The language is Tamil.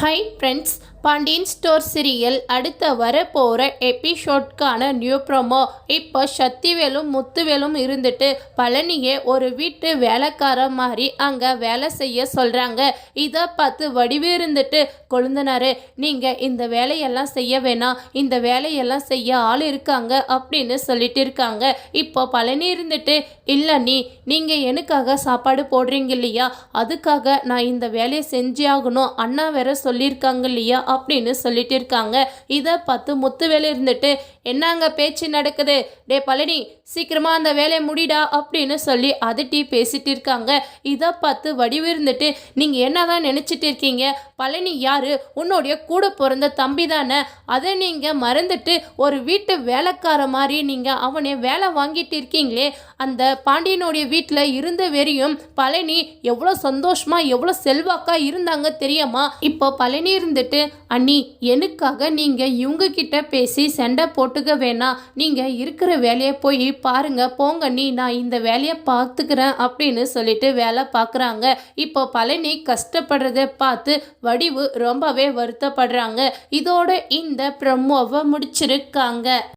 Hi friends Pandian stores serial அடுத்த வரப்போகிற எபிசோட்கான நியூ ப்ரோமோ. இப்போ சக்திவேலும் முத்துவேலும் இருந்துட்டு பழனியை ஒரு வீட்டு வேலைக்கார மாதிரி அங்கே வேலை செய்ய சொல்கிறாங்க இதை பார்த்து வடிவு இருந்துட்டு கொழுந்தனாரு நீங்கள் இந்த வேலையெல்லாம் செய்ய வேணாம். இந்த வேலையெல்லாம் செய்ய ஆள் இருக்காங்க அப்படின்னு சொல்லிட்டு இருக்காங்க. இப்போ பழனி இருந்துட்டு இல்லை நீ நீங்கள் எனக்காக சாப்பாடு போடுறீங்க இல்லையா? அதுக்காக நான் இந்த வேலையை செஞ்சே ஆகணும். அண்ணா வேற சொல்லியிருக்காங்க இல்லையா? அப்படின்னு சொல்லிட்டு இருக்காங்க. இதை பார்த்து முத்துவேலு இருந்துட்டு என்னங்க பேச்சு நடக்குது? டே பழனி சீக்கிரமா அந்த வேலையை முடிடா அப்படின்னு சொல்லி அதட்டி பேசிட்டு இருக்காங்க. இதை பார்த்து வடிவு இருந்துட்டு நீங்க என்னதான் நினைச்சிட்டு இருக்கீங்க? பழனி யாரு? உன்னுடைய கூட பிறந்த தம்பி தானே. அதை நீங்க மறந்துட்டு ஒரு வீட்டு வேலைக்கார மாதிரி நீங்க அவனை வேலை வாங்கிட்டு இருக்கீங்களே. அந்த பாண்டியனுடைய வீட்டில் இருந்த வெறியும் பழனி எவ்வளோ சந்தோஷமா எவ்வளோ செல்வாக்கா இருந்தாங்க தெரியுமா? இப்போ பழனி இருந்துட்டு அண்ணி எனக்காக நீங்கள் இவங்க கிட்ட பேசி சண்டை போட்டுக்க வேணாம் நீங்கள் இருக்கிற வேலையை போய் பாருங்க. போங்க நீ நான் இந்த வேலையை பார்த்துக்கிறேன் அப்படின்னு சொல்லிட்டு வேலை பார்க்குறாங்க. இப்போ பழனி கஷ்டப்படுறத பார்த்து வடிவு ரொம்பவே வருத்தப்படுறாங்க. இதோட இந்த ப்ரமோவை முடிச்சிருக்காங்க.